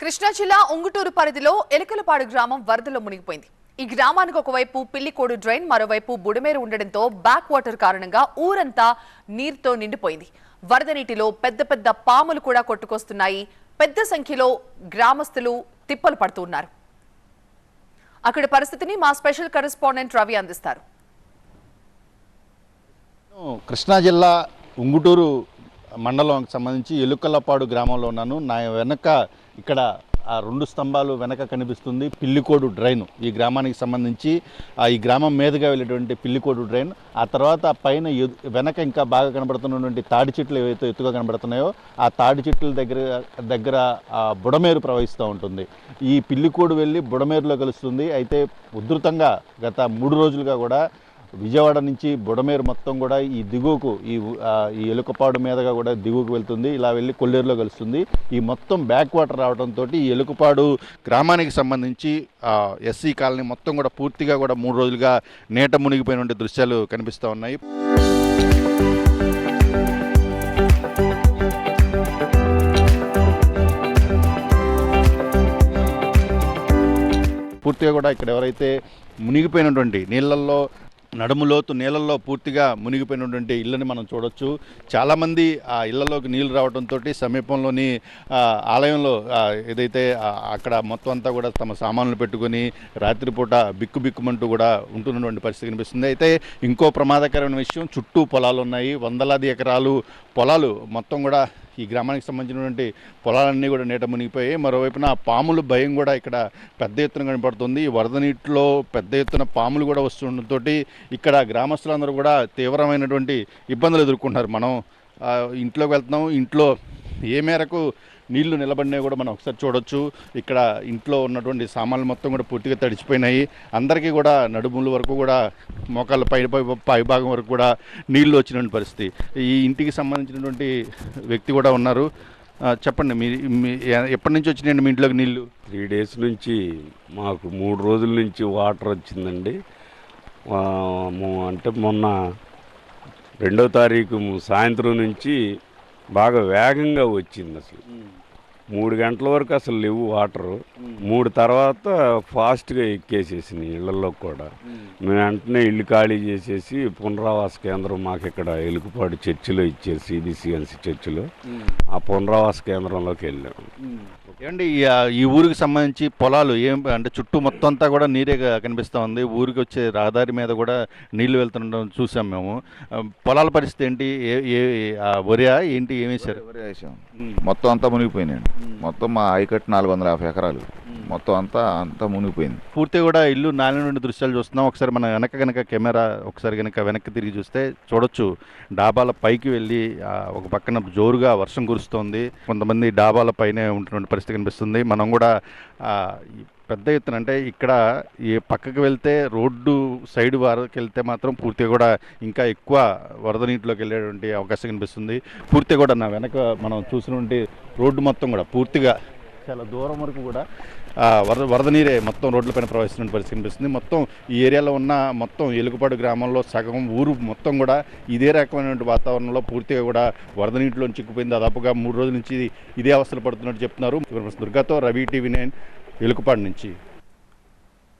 కృష్ణా జిల్లా ఉంగుటూరు పరిధిలో ఎలకలపాడు గ్రామం వరదలో మునిగిపోయింది. ఈ గ్రామానికి ఒకవైపు పిల్లికోడు డ్రైన్ మరోవైపు బుడమేరు ఉండడంతో బ్యాక్ వాటర్ కారణంగా ఊరంతా నీరుతో నిండిపోయింది. వరద నీటిలో పెద్ద పెద్ద పాములు కూడా కొట్టుకొస్తున్నాయి. పెద్ద సంఖ్యలో గ్రామస్తులు తిప్పలు పడుతున్నారు అక్కడి పరిస్థితిని మా స్పెషల్ కరెస్పాండెంట్ రవి అందిస్తారు. కృష్ణా జిల్లా ఉంగుటూరు మండలంకి సంబంధించి ఎలుకలపాడు గ్రామంలో ఉన్నాను. నా వెనక ఇక్కడ ఆ రెండు స్తంభాలు వెనక కనిపిస్తుంది. పిల్లికోడు డ్రైన్. ఈ గ్రామానికి సంబంధించి ఆ ఈ గ్రామం మీదుగా వెళ్ళేటువంటి పిల్లికోడు డ్రైన్. ఆ తర్వాత పైన వెనక ఇంకా బాగా కనబడుతున్నటువంటి తాడి చెట్లు ఏవైతే ఎత్తుగా కనబడుతున్నాయో ఆ తాడి చెట్ల దగ్గర దగ్గర బుడమేరు ప్రవహిస్తూ ఉంటుంది. ఈ పిల్లికోడు వెళ్ళి బుడమేరులో కలుస్తుంది. అయితే ఉధృతంగా గత మూడు రోజులుగా కూడా విజయవాడ నుంచి బుడమేరు మొత్తం కూడా ఈ దిగువకు ఈ ఈ ఎలుకపాడు మీదగా కూడా దిగువకు వెళ్తుంది. ఇలా వెళ్ళి కొల్లేరులో కలుస్తుంది. ఈ మొత్తం బ్యాక్ వాటర్ రావడంతో ఈ ఎలుకపాడు గ్రామానికి సంబంధించి ఎస్సీ కాలనీ మొత్తం కూడా పూర్తిగా కూడా మూడు రోజులుగా నీట మునిగిపోయినటువంటి దృశ్యాలు కనిపిస్తూ ఉన్నాయి. పూర్తిగా కూడా ఇక్కడ ఎవరైతే మునిగిపోయినటువంటి నీళ్ళల్లో నడుములోతు నీళ్ళల్లో పూర్తిగా మునిగిపోయినటువంటి ఇళ్ళని మనం చూడొచ్చు. చాలామంది ఆ ఇళ్ళలోకి నీళ్ళు రావడంతో సమీపంలోని ఆలయంలో ఏదైతే అక్కడ మొత్తం అంతా కూడా తమ సామాన్లు పెట్టుకొని రాత్రిపూట బిక్కు బిక్కుమంటూ కూడా ఉంటున్నటువంటి పరిస్థితి కనిపిస్తుంది. అయితే ఇంకో ప్రమాదకరమైన విషయం చుట్టూ పొలాలు ఉన్నాయి వందలాది ఎకరాలు పొలాలు మొత్తం కూడా ఈ గ్రామానికి సంబంధించినటువంటి పొలాలన్నీ కూడా నీట మునిగిపోయాయి. మరోవైపున పాముల భయం కూడా ఇక్కడ పెద్ద ఎత్తున కనపడుతుంది. వరద నీటిలో పెద్ద ఎత్తున పాములు కూడా వస్తుండటంతో ఇక్కడ గ్రామస్తులందరూ కూడా తీవ్రమైనటువంటి ఇబ్బందులు ఎదుర్కొంటున్నారు. మనం ఇంట్లోకి వెళ్తున్నాం. ఇంట్లో ఏ మేరకు నీళ్ళు నిలబడినాయి కూడా మనం ఒకసారి చూడొచ్చు. ఇక్కడ ఇంట్లో ఉన్నటువంటి సామాన్లు మొత్తం కూడా పూర్తిగా తడిచిపోయినాయి. అందరికీ కూడా నడుముల వరకు కూడా మోకాళ్ళ పై పై భాగం వరకు కూడా నీళ్ళు వచ్చినటువంటి పరిస్థితి. ఈ ఇంటికి సంబంధించినటువంటి వ్యక్తి కూడా ఉన్నారు. చెప్పండి మీ ఎప్పటి నుంచి వచ్చినాయండి మీ ఇంట్లోకి నీళ్ళు? త్రీ డేస్ నుంచి మాకు మూడు రోజుల నుంచి వాటర్ వచ్చిందండి. అంటే మొన్న రెండో తారీఖు సాయంత్రం నుంచి బాగా వేగంగా వచ్చింది అసలు. మూడు గంటల వరకు అసలు లేవు వాటర్. మూడు తర్వాత ఫాస్ట్గా ఎక్కేసేసినాయి ఇళ్ళలో కూడా. మేము. వెంటనే ఇల్లు ఖాళీ చేసేసి పునరావాస కేంద్రం మాకు ఇక్కడ ఎలుగుపాడు చర్చిలో ఇచ్చారు సిబిసిఎన్సి చర్చిలో. ఆ పునరావాస కేంద్రంలోకి వెళ్ళాం. ఏమండి ఈ ఊరికి సంబంధించి పొలాలు ఏం అంటే చుట్టూ మొత్తం అంతా కూడా నీరే కనిపిస్తూ ఉంది. ఊరికి వచ్చే రహదారి మీద కూడా నీళ్ళు వెళ్తుండడం చూసాం మేము. పొలాల పరిస్థితి ఏంటి? ఏ ఏ ఆ, వరియా? ఏంటి? ఏమి వేశారు? వరి వేసాం. మొత్తం అంతా మునిగిపోయినాయండి. మొత్తం మా ఐకట్ నాలుగు వందల యాభై ఎకరాలు. మొత్తం అంతా అంతా మునిగిపోయింది. పూర్తిగా కూడా ఇల్లు నాలుగు నుండి దృశ్యాలు చూస్తున్నాం. ఒకసారి మన వెనక కనుక కెమెరా ఒకసారి కనుక వెనక్కి తిరిగి చూస్తే చూడొచ్చు. డాబాల పైకి వెళ్ళి ఒక పక్కన జోరుగా వర్షం కురుస్తోంది. కొంతమంది డాబాల పైనే ఉంటున్న పరిస్థితి కనిపిస్తుంది. మనం కూడా పెద్ద ఎత్తున అంటే ఇక్కడ ఈ పక్కకి వెళ్తే రోడ్డు సైడ్ వరకు వెళ్తే మాత్రం పూర్తిగా కూడా ఇంకా ఎక్కువ వరద నీటిలోకి వెళ్ళేటువంటి అవకాశం కనిపిస్తుంది. పూర్తిగా కూడా నా వెనక మనం చూసినటువంటి రోడ్డు మొత్తం కూడా పూర్తిగా చాలా దూరం వరకు కూడా వరద వరద నీరే మొత్తం రోడ్లపైన ప్రవహిస్తున్న పరిస్థితి కనిపిస్తుంది. మొత్తం ఈ ఏరియాలో ఉన్న మొత్తం ఎలుగుపాడు గ్రామంలో సగం ఊరు మొత్తం కూడా ఇదే రకమైనటువంటి వాతావరణంలో పూర్తిగా కూడా వరద నీటిలో చిక్కుపోయింది. దాదాపుగా మూడు రోజుల నుంచి ఇదే అవస్థలు పడుతున్నట్టు చెప్తున్నారు. దుర్గాతో రవి టీవీ నైన్ ఎలుగుపాడు నుంచి.